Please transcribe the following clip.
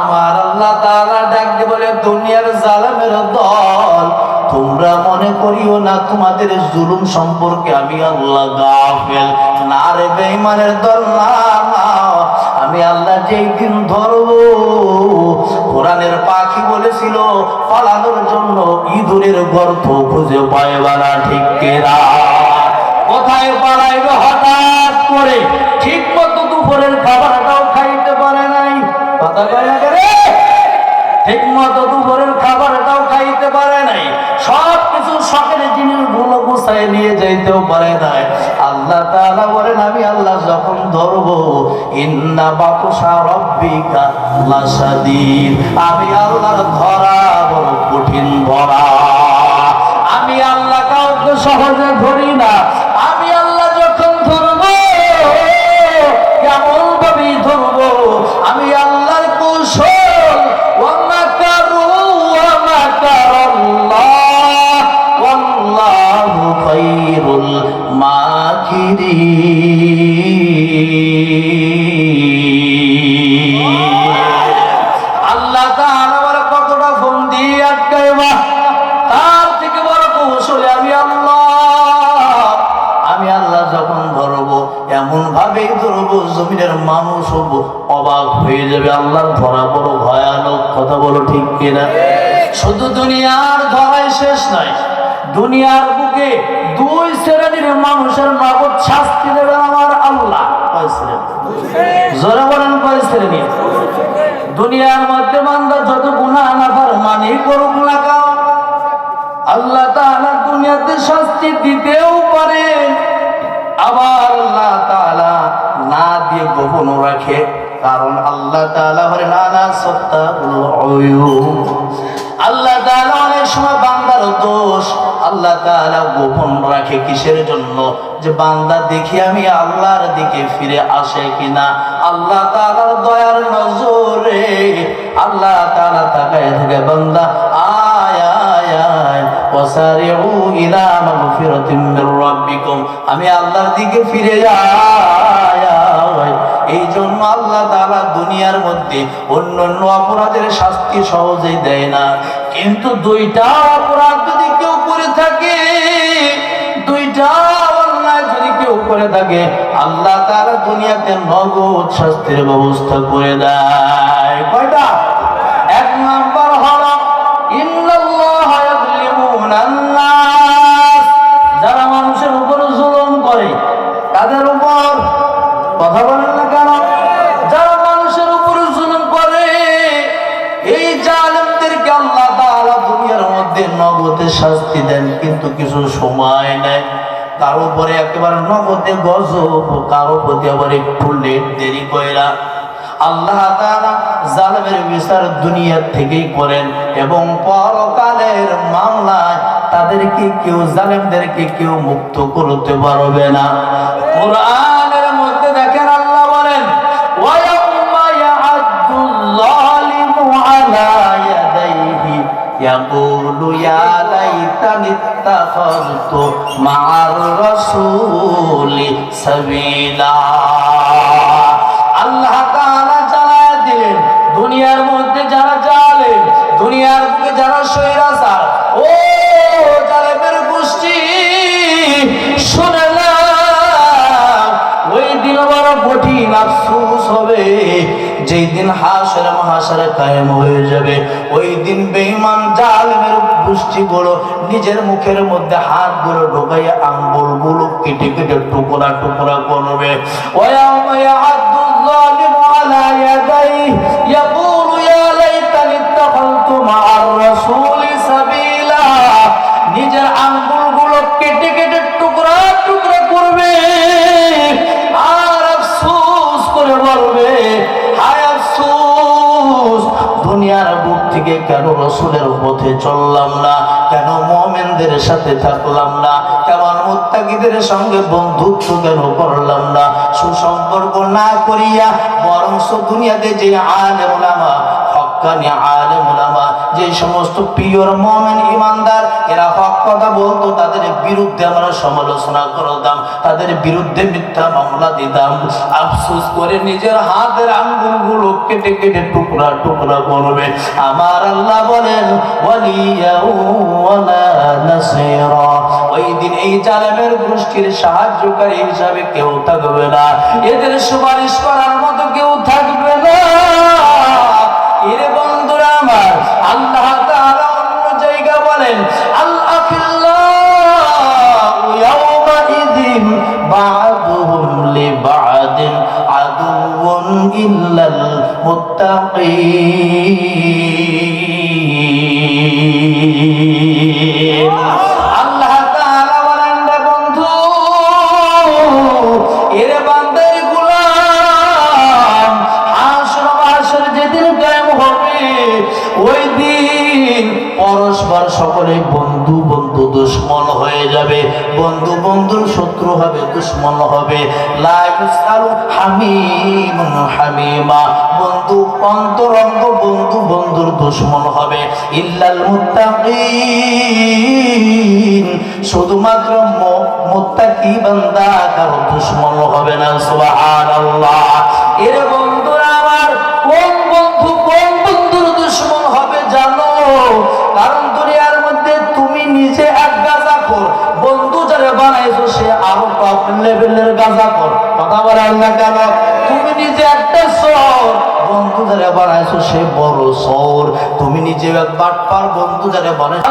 আমার আল্লাহ ডাক বলে, দুনিয়ার জালেমের দল, তোমরা মনে করিও না তোমাদের জুলুম সম্পর্কে আমি আল্লাহ গাফেল না রে বেঈমানের দল না। আমি আল্লাহ যেই দিন ধরবো কোরআনের পাখি বলেছিল, পালানোর জন্য ইঁদুরের গর্ত খুঁজে পাইবা না, ঠিক কেরা কোথায় পালাইবে হঠাৎ সব কিছু শখের জিনিসগুলো গুছাই নিয়ে যাইতেও পারে নাই। আল্লাহ তাআলা বলেন, আমি আল্লাহ যখন ধরবো, ইন্না বাকুশা রব্বিকা লাশাদীদ। আমি আল্লাহর ধরা কঠিন ভরা আমি আল্লাহ কাউকে সহজে ধরি না। জমিনের মানুষ অবাক হয়ে যাবে। আল্লাহর ধরা বড় ভয়ানক কথা বলো ঠিক কিনা? শুধু দুনিয়ার ধরাই শেষ নয় দুনিয়ার বুকে দুই শ্রেণির মানুষের নগদ শাস্তি দেবে আমার আল্লাহ। জোরে বলেন কয় শ্রেণি? দুনিয়ার মধ্যে বান্দা যত গুনাহ না মানি করুক না কেন? আল্লাহ তাআলা দুনিয়াতে শাস্তি দিতেও পারে। আবার আল্লাহ রাখে কারণ আল্লাহ তাআলা বলে না না সত্তাউল উয়ুব। আল্লাহ অনেক সময় বান্দার দোষ আল্লাহ তাআলা গোপন রাখে কিসের জন্য? যে বান্দা দেখি আমি আল্লাহর দিকে ফিরে আসে কিনা? আল্লাহ তাআলার দয়ার নজরে আল্লাহ তাআলা তাকায় থাকে, বান্দা, আয় আয় আয়, ওয়াসারিউ ইলা মাগফিরাতিন মির আমি আল্লাহর দিকে ফিরে আয়। এই জন্য আল্লাহ তারা দুনিয়ার মধ্যে অন্য অন্য অপরাধের শাস্তি সহজেই দেয় না। কিন্তু দুইটা অপরাধ যদি কেউ করে থাকে, দুইটা অন্যায় যদি কেউ করে থাকে, আল্লাহ তারা দুনিয়াতে নগদ শাস্তির ব্যবস্থা করে দেয়। কয়টা? শাস্তি দেন, কিন্তু কিছু সময় নেয় কারও উপরে একেবারে নগদে গজব কারও প্রতি আবার একটু লেট দেরি কইরা আল্লাহ তাআলা জালেমের বিচার দুনিয়া থেকেই করেন এবং পরকালের মামলায় তাদেরকে কেউ জালেমদেরকে কেউ মুক্ত করতে পারবে না। কোরআনের ইত্তাখাযতু মা'আর রাসূলি সাবিলা। আল্লাহ তাআলা জানায় দিলেন, দুনিয়ার মধ্যে যারা জালেম, দুনিয়ার বুকে যারা স্বৈরাচার, ও জালেমের গোষ্ঠী, শুনে ওই দিন বড় কঠিন আফসোস হবে, যেই হাসর মহাসরে কায়েম হয়ে যাবে, ওই দিন বেঈমান জালেমের গুলো নিজের মুখের মধ্যে হাতগুলো ঢোকাইয়া আঙ্গুলগুলো কেটে কেটে টুকরা টুকরা করবে। ওয়া ইয়াদুল্লাহ আলা ইয়াদাই ইয়া থেকে কেন রসুলের পথে চললাম না? কেন মোমেনদের সাথে থাকলাম না? কেমন মুত্তাকিদের সঙ্গে বন্ধুত্ব কেন করলাম না? সুসম্পর্ক না করিয়া বরং দুনিয়াতে যে আলেমা হকানি আলেমা যে সমস্ত পিওর মমেন ইমানদার এরা হক কথা বলতো, তাদের বিরুদ্ধে আমরা সমালোচনা করতাম, তাদের বিরুদ্ধে মিথ্যা মামলা দিতাম। আফসোস করে নিজের হাতের আঙ্গুলগুলো কেটে কেটে টুকরা টুকরা করবে। আমার আল্লাহ বলেন ওই দিন এই জালেমের গোষ্ঠীর সাহায্যকারী হিসাবে কেউ থাকবে না। এদের সুপারিশ করার মতো কেউ থাকবে মুত্তাকিন। ওই দিন পরস্পর সকলে বন্ধু বন্ধু দুশ্মন হয়ে যাবে। বন্ধু বন্ধুর শত্রু হবে, দুশ্মন হবে। হামিমা। বন্ধু অন্তরঙ্গ বন্ধু বন্ধুর দুশ্মন হবে। ইল্লাল মুত্তাকিন। শুধুমাত্র মুত্তাকি বান্দা কারও দুশ্মন হবে না, সুবহানাল্লাহ। এর লেভেলের গাঁজা কর। কথা বলেন না কেন? তুমি নিজে একটা সর বন্ধু যারা বানাইছো সে বড় সর তুমি নিজে বাটপার বন্ধু যারা বানাইছো।